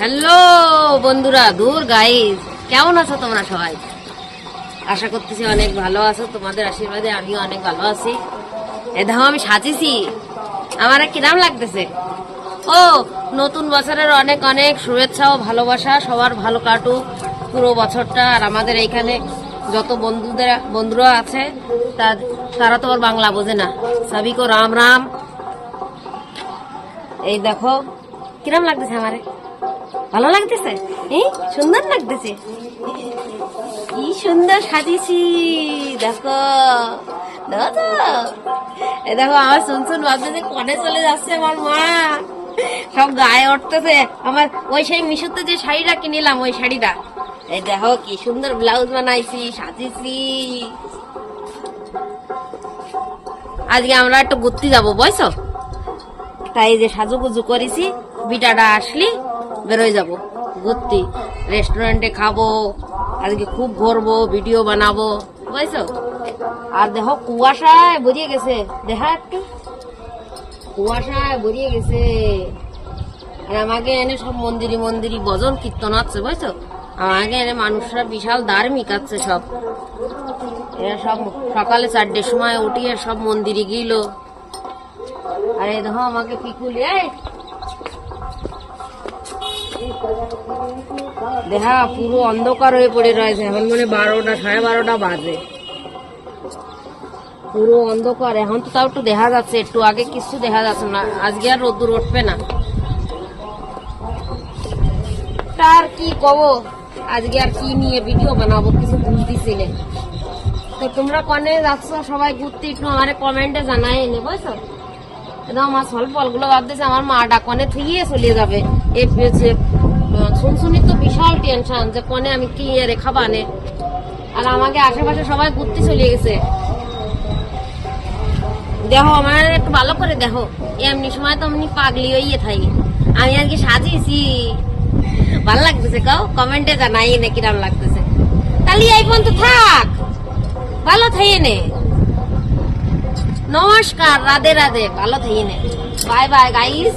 Hello বন্ধুরা, দূর guys কেমন আছো তোমরা সবাই? আশা করতেছি অনেক ভালো আছো। তোমাদের আশীর্বাদে আমিও অনেক ভালো আছি। এ দেখো, আমি সাজিছি। আমার কিরাম লাগতেছে? ও, নতুন বছরের অনেক অনেক শুভেচ্ছা ও ভালোবাসা। সবার ভালো কাটুক পুরো বছরটা। আর আমাদের এইখানে যত বন্ধুদের, বন্ধুরা আছে তারা তো আর বাংলা বোঝে না। সবিকো রাম রাম। এই দেখো কিরাম লাগতেছে আমারে? ভালো লাগতেছে? এই, সুন্দর লাগতেছে। কি সুন্দর সাজিয়েছি। দেখো? এই দেখো, আমার শুন শুন ভাবতেছে কনে চলে যাচ্ছে আমার মা। সব গায়ে উঠতেছে। আমার, ওই সেই মিশুতে যে শাড়িটা কিনিলাম, ওই শাড়িটা। এই দেখো, কি সুন্দর ব্লাউজ বানাইছি, সাজিয়েছি। আজকে আমরা একটু ঘুরতে যাব, বুঝছ? তাই যে সাজুগুজু করেছি, বিটাটা আসলি। বেরোয় যাব, ঘুরতে। রেস্টুরেন্টে খাব, আজকে খুব ঘুরবো ভিডিও বানাবো, বুঝছ? আর দেখো, কুয়াশায় বেরিয়ে গেছে। দেখা একটু। কুয়াশায় বেরিয়ে গেছে। আর আমাকে এনে সব মন্দিরি মন্দিরি ভজন কীর্তন আছে বুঝছ? আমাকে এনে মানুষরা বিশাল ধার্মিক আছে সব। এরা সব সকালে চারটের সময় উঠিয়ে সব মন্দিরে গিল। আরে দেখো, আমাকে পিকুলি, এই দেখা পুরো অন্ধকার হয়ে পড়ে রয়েছে। এখন মানে বারোটা, সাড়ে বারোটা বাজে। পুরো অন্ধকার। এখন তো তাও একটু দেখা যাচ্ছে, একটু আগে কিছু দেখা যাচ্ছে না। আজকে আর রোদ্দুর উঠবে না। তার কি কব? আজকে আর কি নিয়ে ভিডিও বানাবো? কিছু বুঝতেছি না তো তোমরা কনে যাচ্ছ? সবাই ঘুরতে একটু আমার কমেন্টে জানাই এনে, বুঝছ? একদম আমার স্বল্প ফলগুলো ভাবতেছে আমার মাটা কনে থুইয়ে চলে যাবে। এই শুনশুনি তো বিশাল টেনশন যে কনে আমি কি ইয়ে রেখা বানে আর আমাকে আশেপাশে সবাই ঘুরতে চলে গেছে। দেখো, আমার একটু ভালো করে দেখো। এমনি সময় তো এমনি পাগলি হইয়ে থাকি। আমি আজকে সাজিয়েছি। ভালো লাগতেছে, কাও? কমেন্টে জানাই না কিরাম লাগতেছে। তাহলে এই পর্যন্ত থাক। ভালো থাইয়ে নে। নমস্কার, রাধে রাধে। ভালো থাইয়ে নে। Bye bye guys